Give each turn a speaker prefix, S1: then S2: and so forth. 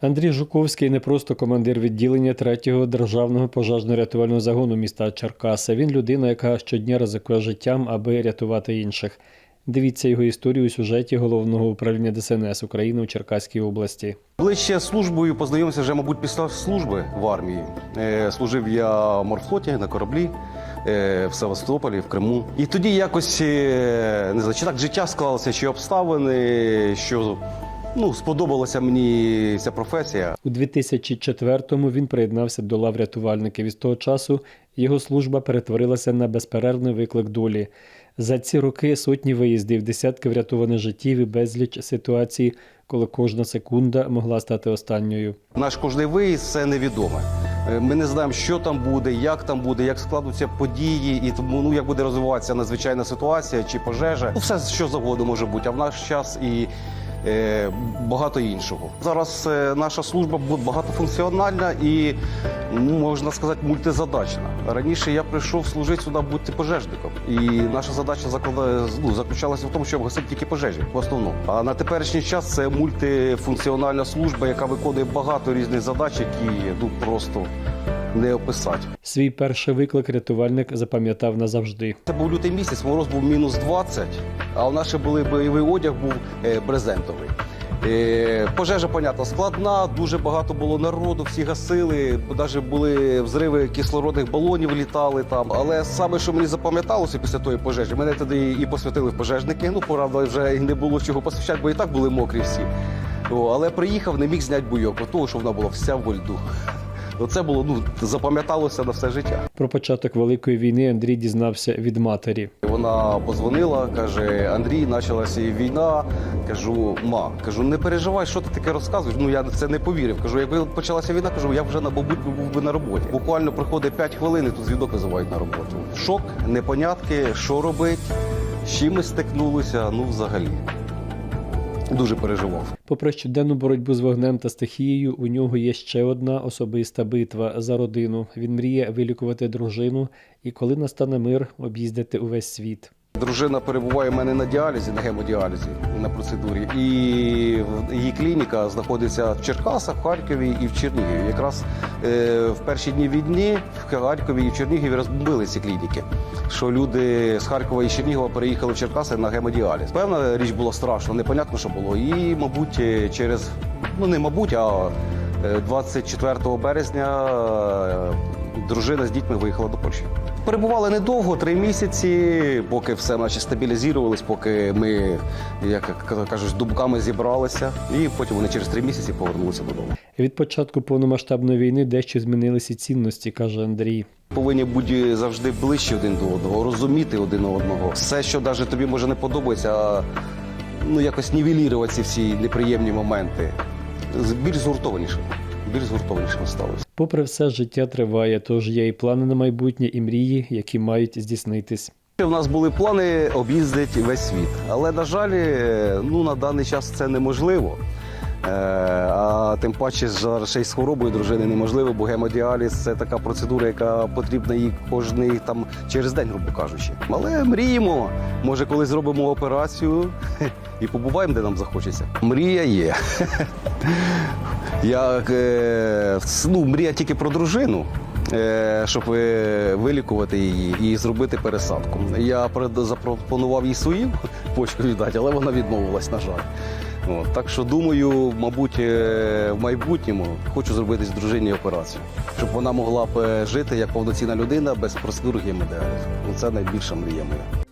S1: Андрій Жуковський не просто командир відділення 3-го державного пожежно-рятувального загону міста Черкаси. Він людина, яка щодня ризикує життям, аби рятувати інших. Дивіться його історію у сюжеті головного управління ДСНС України у Черкаській області.
S2: Ближче службою познайомився вже, мабуть, після служби в армії. Е, Служив я в морфлоті на кораблі е, в Севастополі, в Криму. І тоді якось е, не знаю, чи так життя склалося, чи обставини, що ну, сподобалася мені ця професія.
S1: У 2004-му він приєднався до лав рятувальників. І з того часу його служба перетворилася на безперервний виклик долі. За ці роки сотні виїздів, десятки врятованих життів і безліч ситуацій, коли кожна секунда могла стати останньою.
S2: Наш кожний виїзд це невідоме. Е, Ми не знаємо, що там буде, як там буде, як складуться події, і тому ну як буде розвиватися надзвичайна ситуація чи пожежа. Ну, все що завгодно може бути. А в наш час і багато іншого. Зараз е, наша служба багатофункціональна і ну, можна сказати мультизадачна. Раніше я прийшов служити сюди бути пожежником, і наша задача закладає ну, заключалася в тому, щоб гасити тільки пожежі в основному. А на теперішній час це мультифункціональна служба, яка виконує багато різних задач, які ну просто не описати.
S1: Свій перший виклик рятувальник запам'ятав назавжди.
S2: Це був лютий місяць, мороз був мінус 20, а у нас ще були бойовий одяг був е, брезентовий. Е, Пожежа, понятно, складна, дуже багато було народу, всі гасили, навіть були взриви кислородних балонів літали там. Але саме, що мені запам'яталося після тої пожежі, мене тоді і посвятили в пожежники. Ну, правда, вже і не було чого посвящати, бо і так були мокрі всі. О, але приїхав, не міг зняти буйок, того, що вона була вся в льду. Оце було ну запам'яталося на все життя.
S1: Про початок великої війни Андрій дізнався від матері.
S2: Вона позвонила, каже: Андрій, почалася війна. Кажу, ма, кажу, не переживай, що ти таке розказуєш. Ну я це не повірив. Кажу, якби почалася війна, кажу, я вже на мабуть був би на роботі. Буквально проходить 5 хвилин, і тут звідок визивають на роботу. Шок, непонятки, що робить, з чим ми стикнулися. Ну, взагалі. Дуже переживав.
S1: Попри щоденну боротьбу з вогнем та стихією, у нього є ще одна особиста битва за родину. Він мріє вилікувати дружину і, коли настане мир, об'їздити увесь світ.
S2: Дружина перебуває в мене на діалізі, на гемодіалізі на процедурі. І її клініка знаходиться в Черкасах, в Харкові і в Чернігові. Якраз е, в перші дні війни в Харкові і в Чернігові розбомбили ці клініки. Що люди з Харкова і Чернігова переїхали в Черкаси на гемодіаліз. Певна річ була страшна, непонятно, що було. І, мабуть, е, через ну не мабуть, а е, 24 березня е, дружина з дітьми виїхала до Польщі. Перебували недовго, три місяці, поки все наче стабілізувалось, поки ми, як кажуть, дубками зібралися, і потім вони через три місяці повернулися додому.
S1: Від початку повномасштабної війни дещо змінилися цінності, каже Андрій.
S2: Повинні бути завжди ближче один до одного, розуміти один одного. Все, що навіть тобі може не подобається, а, ну якось нівелірувати ці всі неприємні моменти. Більш згуртованіше, більш згуртованішими сталося.
S1: Попри все, життя триває, тож є і плани на майбутнє, і мрії, які мають здійснитись.
S2: У нас були плани об'їздити весь світ, але на жаль, е, ну на даний час це неможливо. Е, А тим паче зараз ще й з хворобою дружини неможливо, бо гемодіаліз це така процедура, яка потрібна їй кожний там через день, грубо кажучи. Але мріємо. Може, коли зробимо операцію і побуваємо, де нам захочеться. Мрія є. Я е, ну, мрія тільки про дружину. е, Щоб вилікувати її і зробити пересадку. Я запропонував їй свою почку віддати, але вона відмовилась, на жаль. От, так що думаю, мабуть, е, в майбутньому хочу зробити з дружині операцію, щоб вона могла б е, жити як повноцінна людина без процедур гемодіалізу. Ну, Це найбільша мрія моя.